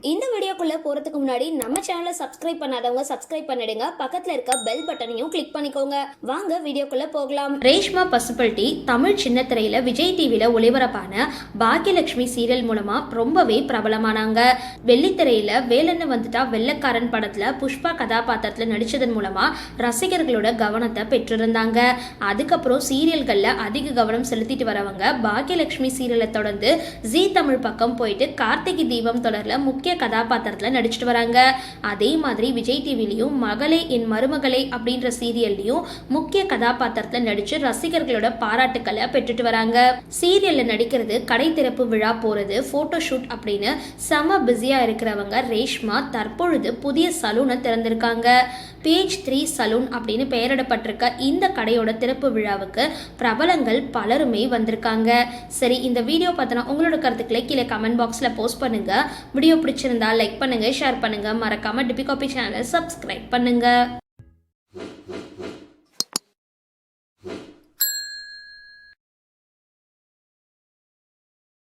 இந்த வீடியோக்குள்ளே போறதுக்கு முன்னாடி நம்ம சேனலை சப்ஸ்கிரைப் பண்ணாதவங்க சப்ஸ்கிரைப் பண்ணிடுங்க. பக்கத்தில் இருக்க பெல் பட்டனையும் கிளிக் பண்ணிக்கோங்க. வாங்க வீடியோக்குள்ளே போகலாம். ரேஷ்மா பசுபல்டி தமிழ் சின்ன திரையில விஜய் டிவியில் ஒளிபரப்பான பாக்கியலட்சுமி சீரியல் மூலமாக ரொம்பவே பிரபலமானாங்க. வெள்ளித்திரையில் வேலன்னு வந்துட்டா வெள்ளக்காரன் படத்தில் புஷ்பா கதாபாத்திரத்தில் நடித்ததன் மூலமாக ரசிகர்களோட கவனத்தை பெற்றிருந்தாங்க. அதுக்கப்புறம் சீரியல்களில் அதிக கவனம் செலுத்திட்டு வரவங்க பாக்கியலட்சுமி சீரியலை தொடர்ந்து ஜீ தமிழ் பக்கம் போயிட்டு கார்த்திகை தீபம் தொடரில் முக்கிய கதாபாத்திரம் கதாபாத்திரத்தில் நடிச்சிட்டு வராங்க. அதே மாதிரி விஜய் டிவிலையும் மகளே என் மருமகளே அப்படின்ற சீரியல்லையும் முக்கிய கதாபாத்திரத்தில் நடிச்சு ரசிகர்களோட பாராட்டுக்களை பெற்றுட்டு வராங்க. சீரியலில் நடிக்கிறது கடை திறப்பு விழா போகிறது ஃபோட்டோ ஷூட் அப்படின்னு செம பிஸியாக இருக்கிறவங்க ரேஷ்மா தற்பொழுது புதிய சலூனை திறந்திருக்காங்க. பேஜ் த்ரீ சலூன் அப்படின்னு பெயரிடப்பட்டிருக்க இந்த கடையோட திறப்பு விழாவுக்கு பிரபலங்கள் பலருமே வந்திருக்காங்க. சரி இந்த வீடியோ பார்த்தனா உங்களோட கருத்துக்களை கீழே கமெண்ட் பாக்ஸில் போஸ்ட் பண்ணுங்கள் வீடியோ பிடிச்சிருந்தா லைக் பண்ணுங்க ஷேர் பண்ணுங்க. மறக்காம டிபி காபி சேனலை சப்ஸ்கிரைப் பண்ணுங்க.